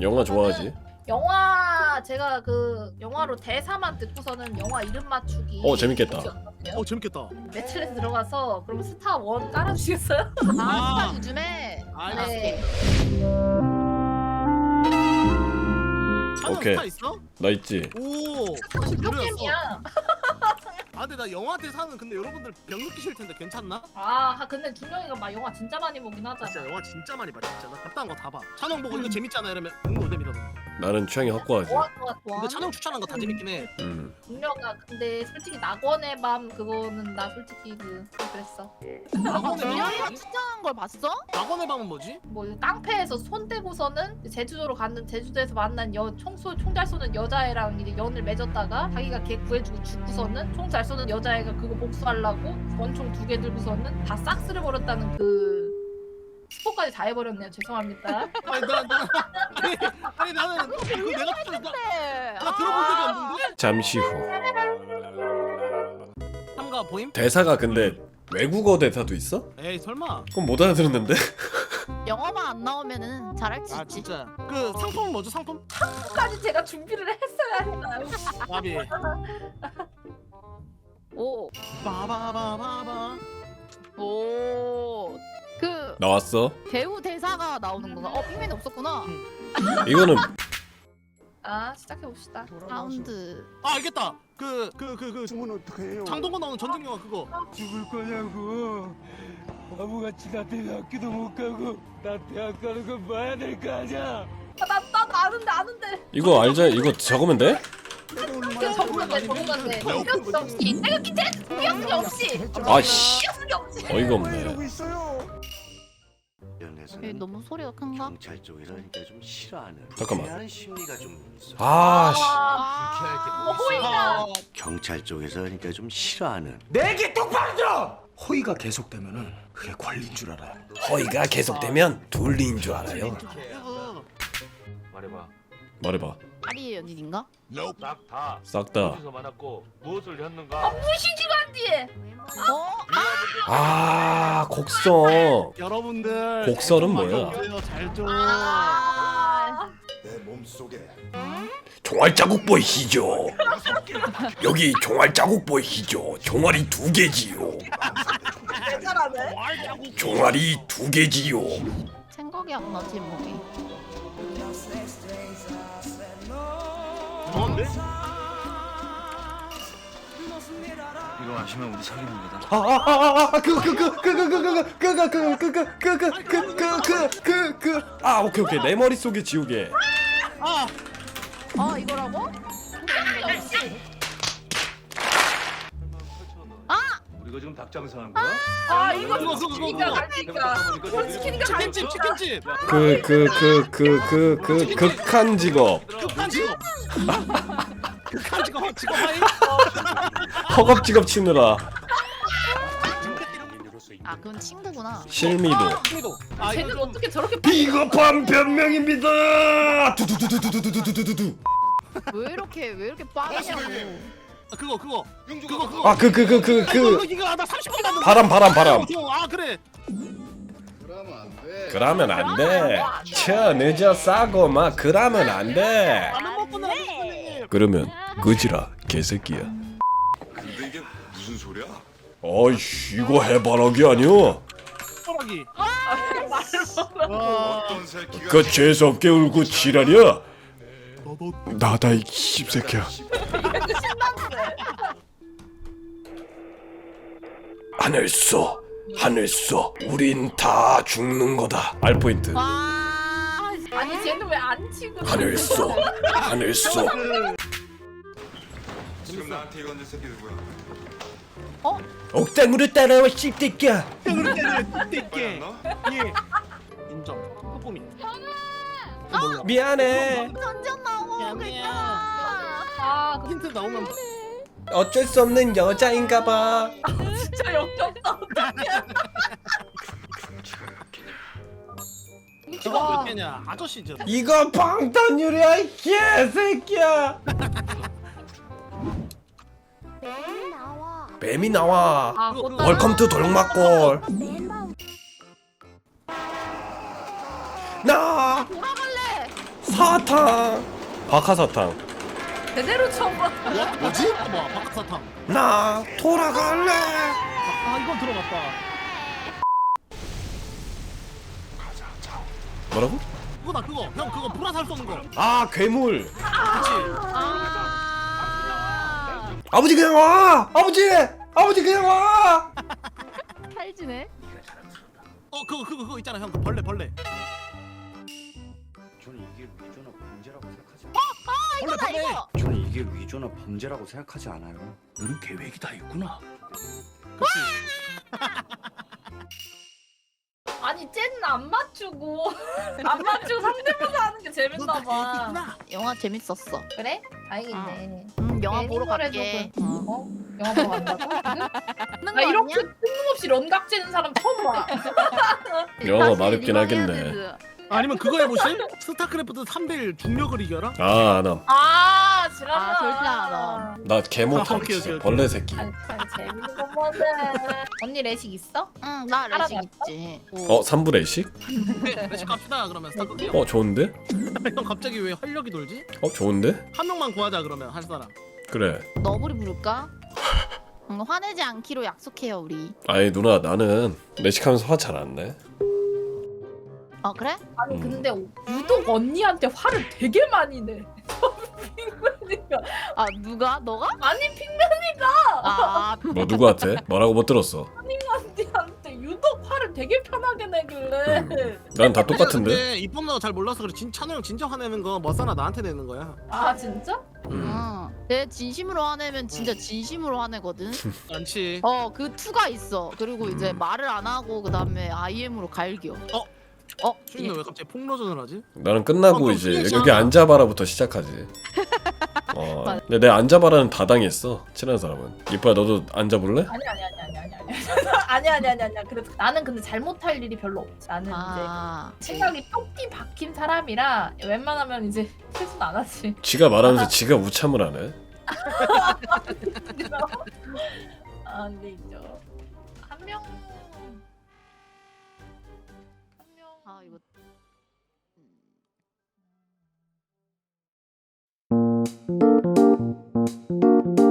영화 좋아하지? 영화 제가 그 영화로 대사만 듣고서는 영화 이름 맞추기. 어, 재밌겠다. 혹시 어떠세요? 어 재밌겠다. 매트레스 들어가서 그럼 스타 원 깔아주시겠어요? 아, 요즘에 알겠어. 네. 찬영 오케이. 스타 있어? 나 있지. 오. 쇼캠이야. 아 근데 나 영화 대사는 근데 여러분들 병 느끼실 텐데 괜찮나? 아 근데 준영이가 막 영화 진짜 많이 보긴 나 하잖아. 진짜 영화 진짜 많이 봐 진짜 나 답답한 거 다 봐. 찬영 보고 이거 재밌잖아 이러면 응 노잼이라도. 나는 취향이 확고하지. 좋아 좋아 좋아. 근데 찬영 추천한 거 다 재밌긴 해. 음. 준영아 근데 솔직히 낙원의 밤 그거는 나 솔직히 그 그랬어. 낙원의 준영이가 밤? 추천한 걸 봤어? 낙원의 밤은 뭐지? 뭐 깡패에서 손 떼고서는 제주도로 가는 제주도에서 만난 여 총소 총잘 쏘는 여자애랑 이제 연을 맺었다가 자기가 걔 구해주고 죽고서는 총 잘 쏘는 여자애가 그거 복수하려고 원총 두 개 들고서는 다 싹 쓸어 버렸다는 그 스포까지 다 해버렸네요 죄송합니다 아니 나, 나 아니, 내가 추천 나, 네. 나 들어본 적이 없는데? 잠시 후. 삼가 보임? 대사가 근데 외국어 대사도 있어? 에이 설마. 그럼 못 알아들었는데? 영어만 안 나오면은 잘할 수 아 있지. 진짜. 그 상품은 뭐죠 상품? 까지 제가 준비를 했어야 했나요 나비. 오, 바바바바바. 오. 그 나왔어. 배우 대사가 나오는 건가? 어, 핑맨이 없었구나. 이거는 아 시작해 봅시다 사운드. 아 알겠다. 그 그 그 그 죽으면 어떡해요? 장동건 나오는 전쟁 영화 그거. 죽을 거냐고. 바보같이 나 때문에 학교도 못 가고 나 대학 가는 거 봐야 될 거 아니야. 아, 나, 나도 아는데 아는데 이거 알자. 이거 적으면 돼? 그 공격수 없이 내가 기대 공격수 없이 아씨. 공격수 없이 어이가 없네. 이러고 있어요. 얘 연애에서는 너무 소리가 큰가? 경찰 쪽이라니까 좀 싫어하는 잠깐만. 심리가 좀 있어. 아 씨. 아 호이가 경찰 쪽에서 그러니까 좀 싫어하는 내게 똑바로 들어. 호의가 계속되면은 그게 권리인 줄 알아. 허위가 계속되면 둘리인 줄 알아요. 말해봐. 말해봐. 파리의 연인인가? 싹다 싹 다. 어디서 만났고 무엇을 했는가? 무시지간 뒤에 어? 아 곡성. 여러분들 곡설은 뭐야? 잘 좀. 아 내 몸속에 종알 자국 보이시죠? 여기 종알 자국 보이시죠? 종알이 두 개지요. 잘하네 종알이 두 개지요. 생각이 안 나지 뭐이. 좋은데? 이거 마시면 우리 사귀는 거다. 아그그그그그그그그그그그그그아 오케이 오케이 내 머릿속에 지우개 아 아, 이거라고? 우리가 지금 닭장사 하는 거야? 아 이거 그거, 그거, 그거. 이거 시키니까 치킨집 치킨집. 그 그 그 그 그 그 극한 직업 극한 직업. 극한 직업 직업 하이. 허겁 직업 치느라 아, 그건 친구구나. 실미도 아 이거 쟤는 좀 어떻게 저렇게 비겁한 변명입니다 두두두두두두두두두두 왜 이렇게 왜 이렇게 빠르냐고. 아, 그거 그거. 그거 그거. 아 그 그 그그 이거 그. 이거 나 30분 갔는데. 바람 바람 바람. 아 그래. 그러면 안돼. 쳐 늦어 싸고 막 그러면 안돼. 라면 먹고 나선생님. 그러면 그지라 개새끼야. 근데 이게 무슨 소리야? 어이씨 이거 해바라기 아니야 소라기. 어떤 새끼가 그 재수없게 울고 지랄이야? 너도 나다 이 씹새끼야 하늘 쏘 하늘 쏘 우린 다 죽는 거다 알포인트 와, 아니 쟤는 왜 안 치고 하늘 쏘 하늘 쏘 지금 나한테 이건 새끼 누구야? 옥당으로 따라와 씹새끼야 우리 때는 띠게. 너? 예. 인정. 뽀뽀미. 미안해 던졌나고 미안해. 그냥. 아 그- 힌트 나오면 어쩔 수 없는 여자인가 봐 진짜 역겹다 직업 몇 개냐? 아저씨죠. 이거 방탄유리야 이 개새끼야! 뱀이 나와. 아 꽃다발 월컴 투 돌막골. 나 돌아갈래. 사탕. 박하사탕 제대로 쳐봐. 뭐? 뭐지? 뭐 박사탕. 나 돌아갈래 아 이건 들어봤다. 뭐라고? 그거다 그거. 형 그거 불화살 쏘는 거. 아 괴물 그치? 아 아버지 그냥 와 아버지 아버지 그냥 와 찰지네 어 그거 그거 그거 있잖아 형 그 벌레 벌레. 저는 이게 위조나 범죄라고 생각하지 벌레 이거다 벌레. 이거 저는 이게 위조나 범죄라고 생각하지 않아요. 너는 계획이 다 있구나? 아니 쟤는 안 맞추고 안 맞추고 상대모사 하는 게 재밌나 봐. 영화 재밌었어 그래? 다행이네. 음 영화 보러 갈게 어? 영화 보러 간다고? 지금? 나 이렇게 뜬금없이 런각지는 사람 처음 봐. 영화가 마렵긴 하겠네 아니면 그거 해보실? 스타크래프트 3대1 중력을 이겨라? 아 안 함 아, 지랄나. 아, 절대 안 함. 나 개못함 아, 오케이, 오케이, 진짜 오케이. 벌레 새끼 아니, 참 재밌는 것만은. 언니 레식 있어? 응 나 레싱 알아봤어? 있지 어 3부 레식? 레시 갑시다 그러면 스타크래프트 어 좋은데? 형 갑자기 왜 활력이 돌지? 어 좋은데? 한 명만 구하자 그러면 할 사람 그래 너브리 부를까? 응, 화내지 않기로 약속해요 우리 아이 누나 나는 레식하면서 화 잘 안 내. 어 그래? 아니 음. 근데 유독 언니한테 화를 되게 많이 내. 핑맨이가 아 누가? 너가? 아니 핑맨이가 아 뭐 누구한테? 뭐라고 못 들었어 언니한테 유독 화를 되게 편하게 내길래. 음. 난다 똑같은데? 근데 이쁜 너잘 몰라서 그래 진, 찬우 형 진짜 화내는 거 머싸나 나한테 내는 거야 아 진짜? 음. 응. 내 진심으로 화내면 진짜 진심으로 화내거든. 많지 어, 그 투가 있어. 그리고 이제 음. 말을 안 하고 그 다음에 IM으로 갈겨. 어? 어? 수인이 왜 갑자기 폭로전을 하지? 나는 끝나고 어, 이제. 여기 앉아봐라부터 시작하지. 어, 맞아. 근데 내 앉아봐라는 다 당했어. 친한 사람은. 이뻐야 너도 앉아볼래? 아니 아니 아니 아니 아니 아니 아니 아니 아니 아니 그래도 나는 근데 잘못할 일이 별로 없지 나는 아. 이제 생각이 똑띠 박힌 사람이라 웬만하면 이제 실수는 안 하지 지가 말하면서 지가 우참을 하네. 아 근데 있죠 한명 한명 Música